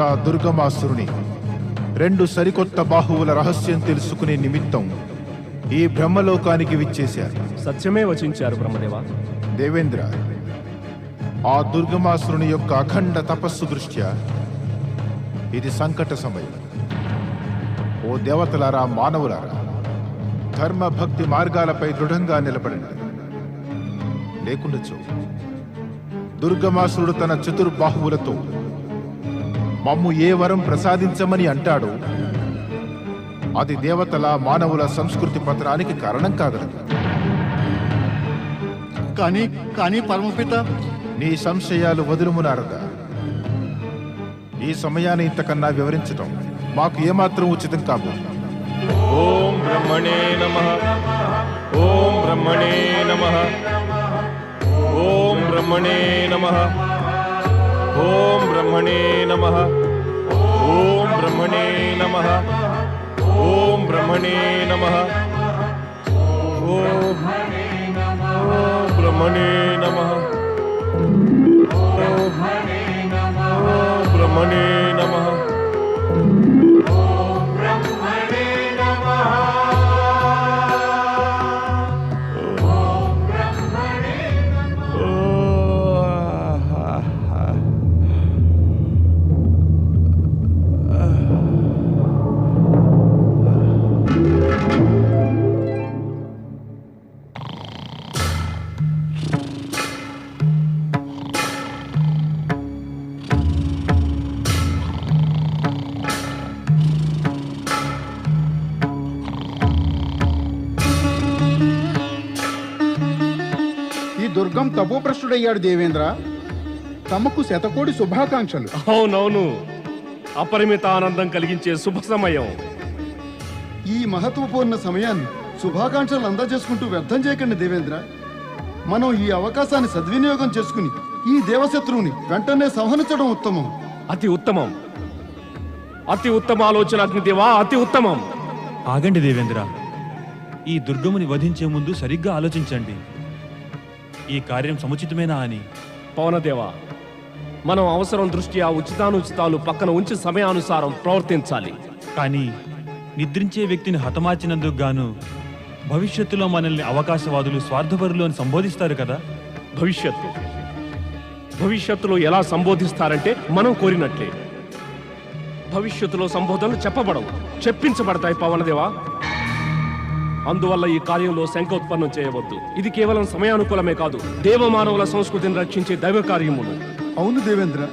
దేవత దుర్గమాసురుని రెండు సరికొత్త బాహువుల రహస్యం తెలుసుకునే నిమిత్తం ఈ బ్రహ్మలోకానికి విచ్చేశారు. సత్యమే వచించారు బ్రహ్మదేవ. దేవేంద్ర ఆ దుర్గమాసురుని యొక్క అఖండ తపస్సు దృష్ట్యా ఇది సంకట సమయం. ఓ దేవతలారా మానవులారా ధర్మ భక్తి మార్గాలపై దృఢంగా నిలబడండి. లేకుండొచ్చు దుర్గమాసురుడు తన చతుర్బాహువులతో మమ్ము ఏ వరం ప్రసాదించమని అంటాడో అది దేవతల మానవుల సంస్కృతి పత్రానికి కారణం కాగలదు. కానీ కానీ పరమపిత. నీ సంశయాలు వదులుము నారద ఈ సమయాన్ని ఇంతకన్నా వివరించటం మాకు ఏమాత్రం ఉచితం కాదు. ఓం బ్రహ్మణే నమ. ఓం బ్రహ్మణే నమ. ఓం బ్రహ్మణే నమ. ఓం బ్రహ్మణే నమ ఓం బ్రహ్మణే నమ ఓం బ్రహ్మణే నమ ఓం బ్రహ్మణే నమ బ్రహ్మణే నమ ఈ దుర్గం తపోప్రష్టుడయ్యాడు దేవేంద్ర. తమకు శతకోటి శుభాకాంక్షలు. అవునవును. అపరిమిత ఆనందం కలిగించే శుభ సమయం. ఈ మహత్వపూర్ణ సమయాన్ని శుభాకాంక్షలు అందజేసుకుంటూ వ్యర్థం చేయకండి దేవేంద్ర. మనం ఈ అవకాశాన్ని సద్వినియోగం చేసుకుని ఈ దేవశత్రువుని వెంటనే సంహరించడం ఉత్తమం. అతి ఉత్తమం. అతి ఉత్తమ ఆలోచన అగ్నిదేవా అతి ఉత్తమం. ఆగండి దేవేంద్ర. ఈ దుర్గముని వధించే ముందు సరిగ్గా ఆలోచించండి. ఈ కార్యం సముచితమేనా అని? పవనదేవ మనం అవసరం దృష్ట్యా ఉచితానుచితాలు పక్కన ఉంచి సమయానుసారం ప్రవర్తించాలి. కానీ నిద్రించే వ్యక్తిని హతమార్చినందుకు గాను భవిష్యత్తులో మనల్ని అవకాశవాదులు స్వార్థపరులు అని సంబోధిస్తారు కదా? భవిష్యత్తు. భవిష్యత్తులో ఎలా సంబోధిస్తారంటే మనం కోరినట్లే. భవిష్యత్తులో సంబోధనలు చెప్పబడవు చెప్పించబడతాయి పవనదేవా. అందువల్ల ఈ కార్యంలో శంక ఉత్పన్నం చేయవద్దు. ఇది కేవలం సమయానుకూలమే కాదు దేవమానవుల సంస్కృతిని రక్షించే దైవ కార్యములు. అవును దేవేంద్ర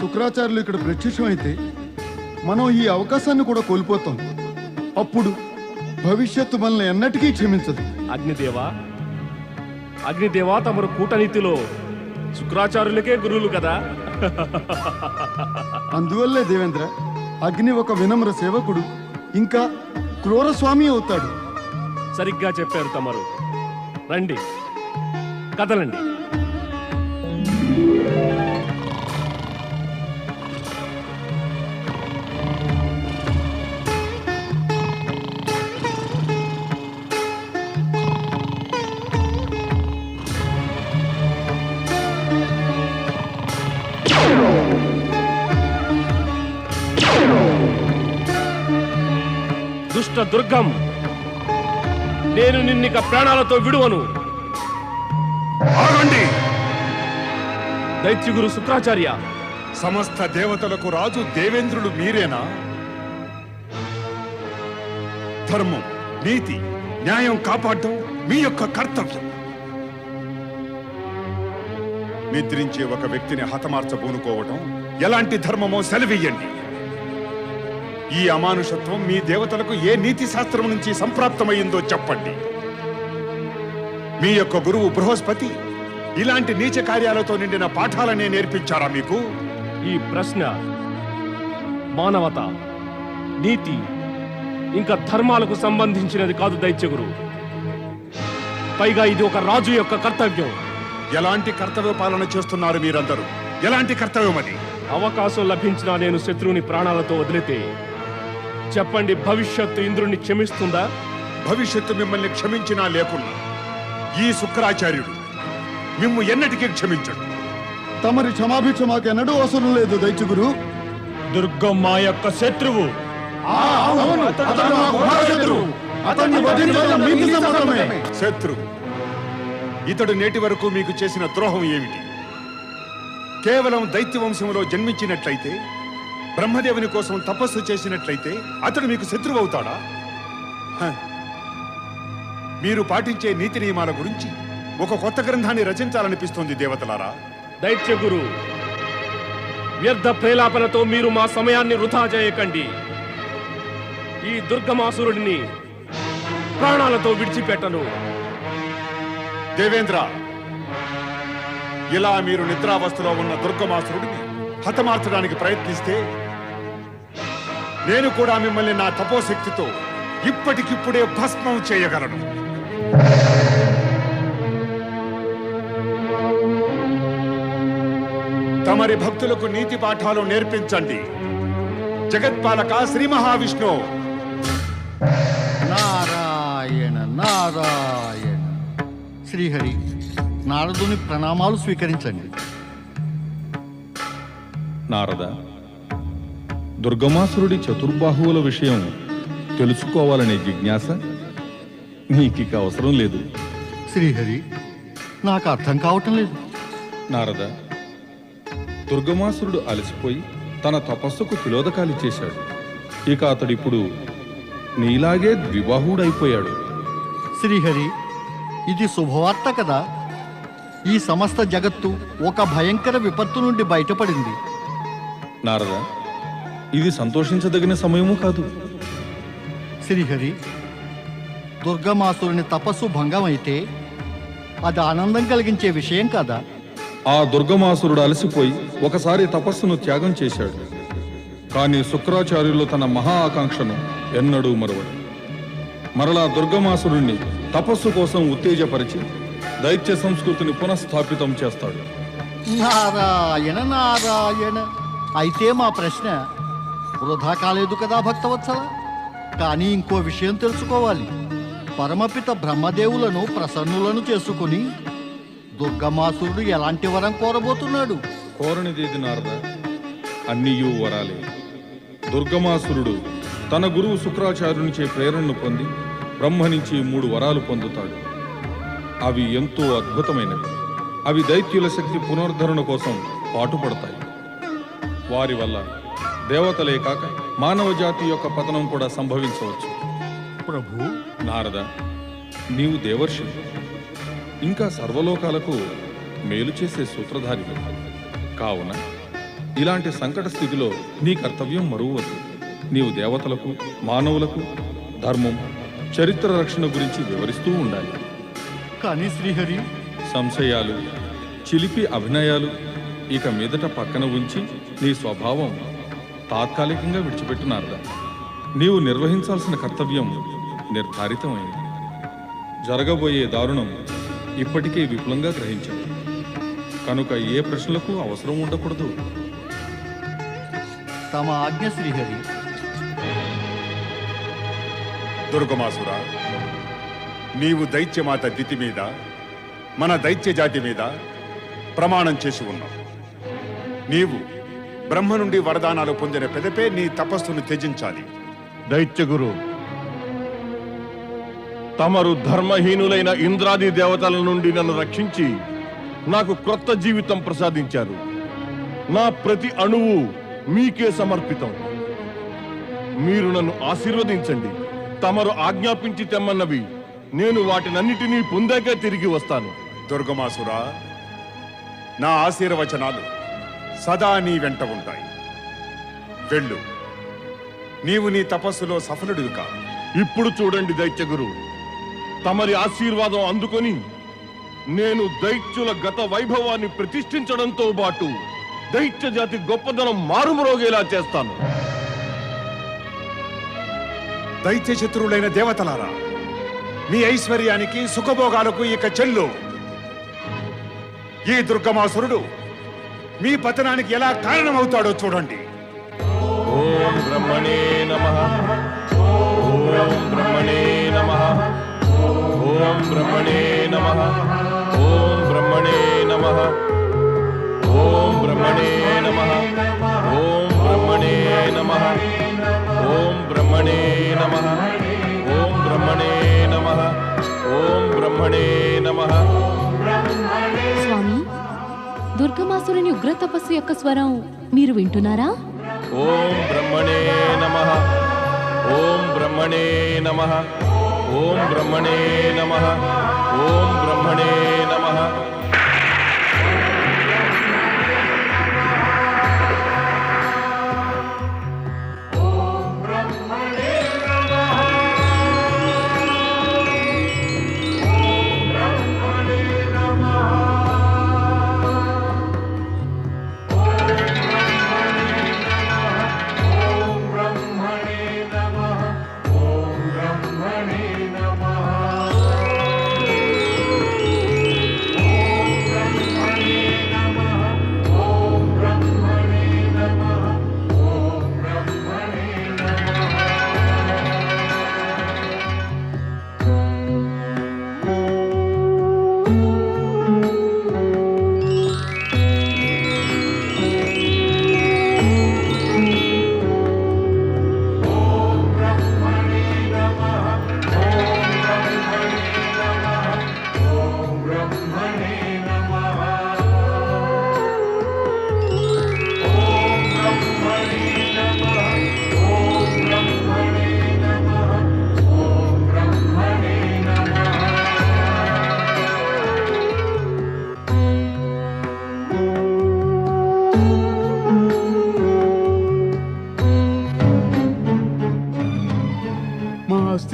శుక్రాచార్యులు ఇక్కడ ప్రత్యక్షమైతే మనం ఈ అవకాశాన్ని కూడా కోల్పోతాం. అప్పుడు భవిష్యత్తు మనల్ని ఎన్నటికీ క్షమించదు. అగ్నిదేవా అగ్నిదేవా తమరు కూటనీతిలో శుక్రాచార్యులకే గురువులు కదా? అందువల్లే దేవేంద్ర అగ్ని ఒక వినమ్ర సేవకుడు ఇంకా క్రూర స్వామి అవుతాడు. సరిగ్గా చెప్పారు తమరు. రండి. కదలండి. దుష్ట దుర్గం. నేను నిన్నిక ప్రాణాలతో విడువను. ఆగండి. దైత్యగురు శుక్రాచార్య. సమస్త దేవతలకు రాజు దేవేంద్రుడు మీరేనా? ధర్మం నీతి న్యాయం కాపాడటం మీ యొక్క కర్తవ్యం. నిద్రించే ఒక వ్యక్తిని హతమార్చబూనుకోవటం ఎలాంటి ధర్మమో సెలవియ్యండి. ఈ అమానుషత్వం మీ దేవతలకు ఏ నీతి శాస్త్రం నుంచి సంప్రాప్తమైందో చెప్పండి. మీ యొక్క గురువు బృహస్పతి ఇలాంటి నీచ కార్యాలతో నిండిన పాఠాలనే నేర్పించారా మీకు? ఈ ప్రశ్న మానవత నీతి ఇంకా ధర్మాలకు సంబంధించినది కాదు దైత్యగురు. పైగా ఇది ఒక రాజు యొక్క కర్తవ్యం. ఎలాంటి కర్తవ్య పాలన చేస్తున్నారు మీరందరూ? ఎలాంటి కర్తవ్యం అది అవకాశం లభించినా నేను శత్రువుని ప్రాణాలతో వదిలితే చెప్పండి భవిష్యత్తు ఇంద్రుణ్ణి క్షమిస్తుందా? భవిష్యత్తు మిమ్మల్ని క్షమించినా లేకున్నా ఈ శుక్రాచార్యుడు మిమ్ము ఎన్నటికీ క్షమించడు. తమరి క్షమాభిక్ష మాకెన్నడూ అవసరం లేదు దైత్యగురు. దుర్గం మా యొక్క శత్రువు. శత్రు ఇతడు నేటి వరకు మీకు చేసిన ద్రోహం ఏమిటి? కేవలం దైత్య వంశంలో జన్మించినట్లయితే బ్రహ్మదేవుని కోసం తపస్సు చేసినట్లయితే అతడు మీకు శత్రువు అవుతాడా. మీరు పాటించే నీతి నియమాల గురించి ఒక కొత్త గ్రంథాన్ని రచించాలనిపిస్తోంది దేవతలారా. దైత్య గురు వ్యర్థ ప్రేలాపనతో మీరు మా సమయాన్ని వృధా చేయకండి. ఈ దుర్గమాసురుడిని ప్రాణాలతో విడిచిపెట్టను. దేవేంద్ర ఇలా మీరు నిద్రావస్థలో ఉన్న దుర్గమాసురుడిని హతమార్చడానికి ప్రయత్నిస్తే నేను కూడా మిమ్మల్ని నా తపోశక్తితో ఇప్పటికిప్పుడే భస్మం చేయగలను. తమరి భక్తులకు నీతి పాఠాలు నేర్పించండి. జగత్పాలక శ్రీ మహావిష్ణు. నారాయణ నారాయణ. శ్రీహరి నారదుని ప్రణామాలు స్వీకరించండి. నారద దుర్గమాసురుడి చతుర్బాహువుల విషయం తెలుసుకోవాలనే జిజ్ఞాస నీకిక అవసరం లేదు. శ్రీహరి నాకు అర్థం కావటం లేదు. నారద దుర్గమాసురుడు అలసిపోయి తన తపస్సుకు తిలోదకాలి చేశాడు. ఇక అతడిప్పుడు నీలాగే ద్విబాహుడైపోయాడు. శ్రీహరి ఇది శుభవార్త కదా? ఈ సమస్త జగత్తు ఒక భయంకర విపత్తు నుండి బయటపడింది. నారద ఇది సంతోషించదగిన సమయము కాదు. శ్రీహరి దుర్గమాసురుని తపస్సు భంగమైతే అది ఆనందం కలిగించే విషయం కదా? ఆ దుర్గమాసురుడు అలసిపోయి ఒకసారి తపస్సును త్యాగం చేశాడు. కానీ శుక్రాచార్యులు తన మహా ఆకాంక్షను ఎన్నడూ మరవడు మరలా దుర్గమాసురుణ్ణి తపస్సు కోసం ఉత్తేజపరిచి దైత్య సంస్కృతిని పునఃస్థాపితం చేస్తాడు. నారాయణ నారాయణ. అయితే మా ప్రశ్న వృధా కాలేదు కదా భక్తవత్సల? కానీ ఇంకో విషయం తెలుసుకోవాలి. పరమపిత బ్రహ్మదేవులను ప్రసన్నులను చేసుకుని దుర్గమాసురుడు ఎలాంటి వరం కోరబోతున్నాడు? కోరనిదేది నారద. అన్నియూ వరాలే. దుర్గమాసురుడు తన గురువు శుక్రాచార్యునిచే ప్రేరణను పొంది బ్రహ్మ నుంచి మూడు వరాలు పొందుతాడు. అవి ఎంతో అద్భుతమైనవి. అవి దైత్యుల శక్తి పునరుద్ధరణ కోసం పాటుపడతాయి. వారి వల్ల దేవతలే కాక మానవ జాతి యొక్క పతనం కూడా సంభవించవచ్చు. ప్రభు! నారద నీవు దేవర్షి. ఇంకా సర్వలోకాలకు మేలు చేసే సూత్రధారివి. కావున ఇలాంటి సంకట స్థితిలో నీ కర్తవ్యం మరువవద్దు. నీవు దేవతలకు మానవులకు ధర్మం చరిత్ర రక్షణ గురించి వివరిస్తూ ఉండాలి. కానీ శ్రీహరి! సంశయాలు చిలిపి అభినయాలు ఇక మీదట పక్కన ఉంచి నీ స్వభావం తాత్కాలికంగా విడిచిపెట్టినారదా నీవు నిర్వహించాల్సిన కర్తవ్యం నిర్ధారితమైంది. జరగబోయే దారుణం ఇప్పటికే విపులంగా గ్రహించావు కనుక ఏ ప్రశ్నలకు అవసరం ఉండకూడదు. తమ ఆజ్ఞ శ్రీహరి. దుర్గమాసుర నీవు దైత్యమాత దితి మీద మన దైత్య జాతి మీద ప్రమాణం చేసి ఉన్నావు. నీవు బ్రహ్మ నుండి వరదానాలు పొందిన పెదపే నీ తపస్సును త్యజించాలి. దైత్యగురు తమరు ధర్మహీనులైన ఇంద్రాది దేవతల నుండి నన్ను రక్షించి నాకు క్రొత్త జీవితం ప్రసాదించారు. నా ప్రతి అణువు మీకే సమర్పితం. మీరు నన్ను ఆశీర్వదించండి. తమరు ఆజ్ఞాపించి తెమ్మన్నవి. నేను వాటినన్నిటినీ పొందాకే తిరిగి వస్తాను. దుర్గమాసుర నా ఆశీర్వచనాలు సదా నీ వెంట ఉంటాయి. వెళ్ళు. నీవు నీ తపస్సులో సఫలుడివి కా. ఇప్పుడు చూడండి దైత్యగురు. తమరి ఆశీర్వాదం అందుకొని నేను దైత్యుల గత వైభవాన్ని ప్రతిష్ఠించడంతో పాటు దైత్య జాతి గొప్పదనం మారుమరోగేలా చేస్తాను. దైత్య శత్రువులైన దేవతలారా మీ ఐశ్వర్యానికి సుఖభోగాలకు ఇక చెల్లు. ఈ దుర్గమాసురుడు మీ పతనానికి ఎలా కారణం అవుతాడో చూడండి ఓం బ్రహ్మణే నమ. దుర్గమాసురుని ఉగ్ర తపస్సు యొక్క స్వరం మీరు వింటున్నారా? ఓం బ్రహ్మణే నమ. ఓం బ్రహ్మణే నమ. ఓం బ్రహ్మణే నమ. ఓం బ్రహ్మణే నమ.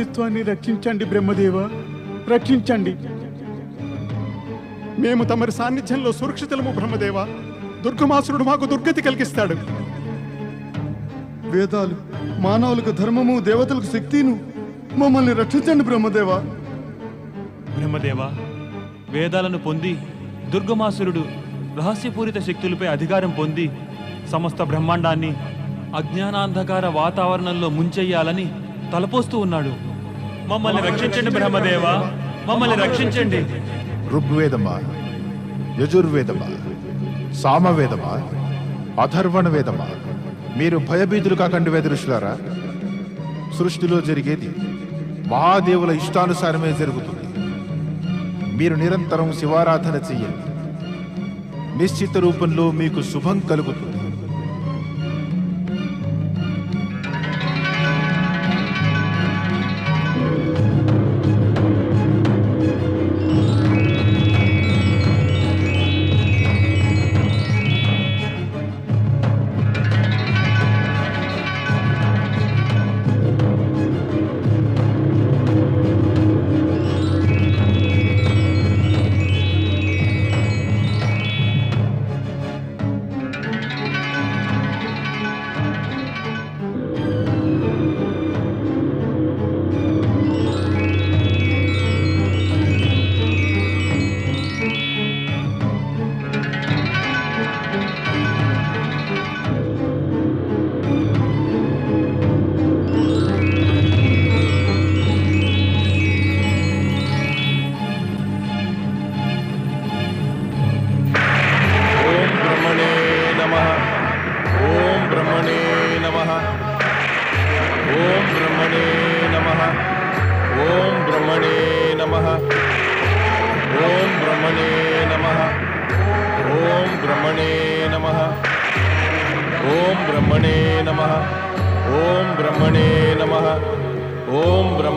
మా అస్తిత్వాన్ని రక్షించండి బ్రహ్మదేవ. రక్షించండి. మేము తమరి సాన్నిధ్యంలో సురక్షితులము బ్రహ్మదేవ. దుర్గమాసురుడు మాకు దుర్గతి కలిగిస్తాడు. వేదాలు మానవులకు ధర్మము దేవతలకు శక్తిను మమ్మల్ని రక్షించండి బ్రహ్మదేవ. బ్రహ్మదేవ వేదాలను పొంది దుర్గమాసురుడు రహస్యపూరిత శక్తులపై అధికారం పొంది సమస్త బ్రహ్మాండాన్ని అజ్ఞానాంధకార వాతావరణంలో ముంచెయ్యాలని తలపోస్తూ ఉన్నాడు. మమ్మల్ని రక్షించండి బ్రహ్మదేవ. మమ్మల్ని రక్షించండి. ఋగ్వేదమా? యజుర్వేదమా? సామవేదమా? అథర్వణ వేదమా మీరు భయభీతులు కాకండి వేదరుషులారా సృష్టిలో జరిగేది మహాదేవుల ఇష్టానుసారమే జరుగుతుంది. మీరు నిరంతరం శివారాధన చెయ్యండి. నిశ్చిత రూపంలో మీకు శుభం కలుగుతుంది.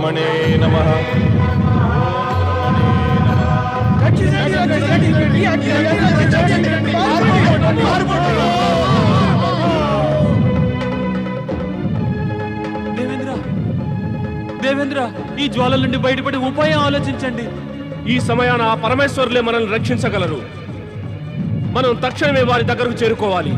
బ్రహ్మణే నమ దేవేంద్ర దేవేంద్ర ఈ జ్వాలల నుండి బయటపడి ఉపాయం ఆలోచించండి. ఈ సమయాన ఆ పరమేశ్వరులే మనల్ని రక్షించగలరు. మనం తక్షణమే వారి దగ్గరకు చేరుకోవాలి.